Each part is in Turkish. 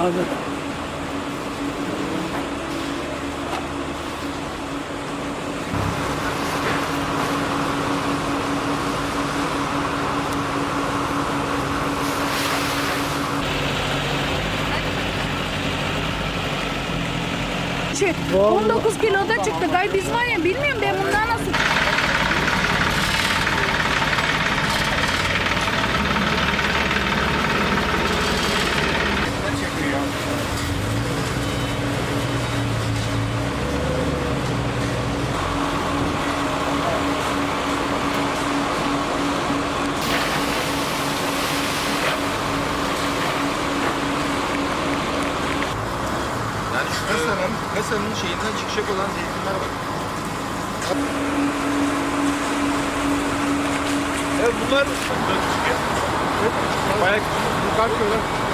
Anladım. Şey, 19 kiloda çıktık. Ay biz var ya bilmiyorum ben bundan nasıl... kasanın, kasanın şeyinden çıkacak olan zeytinler var. Evet bunlar bayağı küçük. Bu kaç kilolar?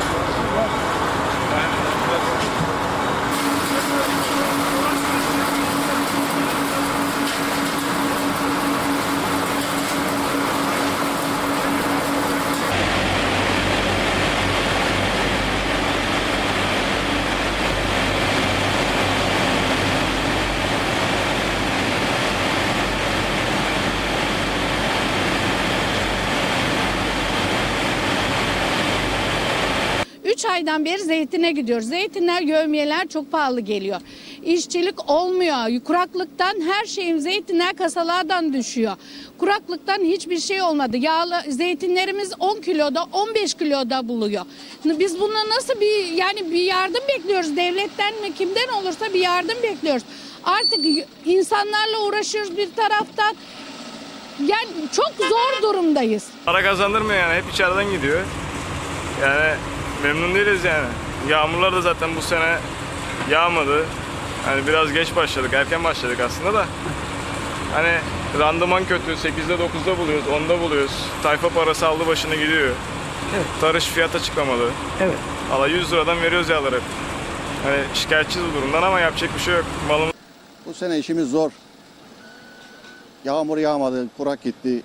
3 aydan beri zeytine gidiyoruz. Zeytinler, gövmiyeler çok pahalı geliyor. İşçilik olmuyor. Kuraklıktan her şeyim zeytinler kasalardan düşüyor. Kuraklıktan hiçbir şey olmadı. Yağlı zeytinlerimiz 10 kiloda, 15 kiloda buluyor. Biz buna nasıl bir yani bir yardım bekliyoruz devletten mi kimden olursa bir yardım bekliyoruz. Artık insanlarla uğraşıyoruz bir taraftan. Yani çok zor durumdayız. Para kazanır mı yani? Hep içeriden gidiyor. Yani memnun değiliz yani. Yağmurlar da zaten bu sene yağmadı. Hani biraz geç başladık, erken başladık aslında da. Hani randıman kötü, 8'de 9'da buluyoruz, 10'da buluyoruz. Tayfa parası aldı başını gidiyor. Evet. Tarış fiyat açıklamadı. Evet. Valla 100 liradan veriyoruz yağları hep. Hani şikayetçiyiz bu durumdan ama yapacak bir şey yok. Malımız Bu sene işimiz zor. Yağmur yağmadı, kurak gitti.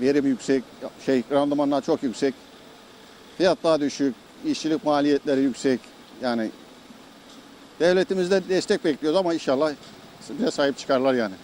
Verim yüksek, şey randımanlar çok yüksek. Fiyatlar düşük, işçilik maliyetleri yüksek. Yani devletimizde destek bekliyoruz ama inşallah bize sahip çıkarlar yani.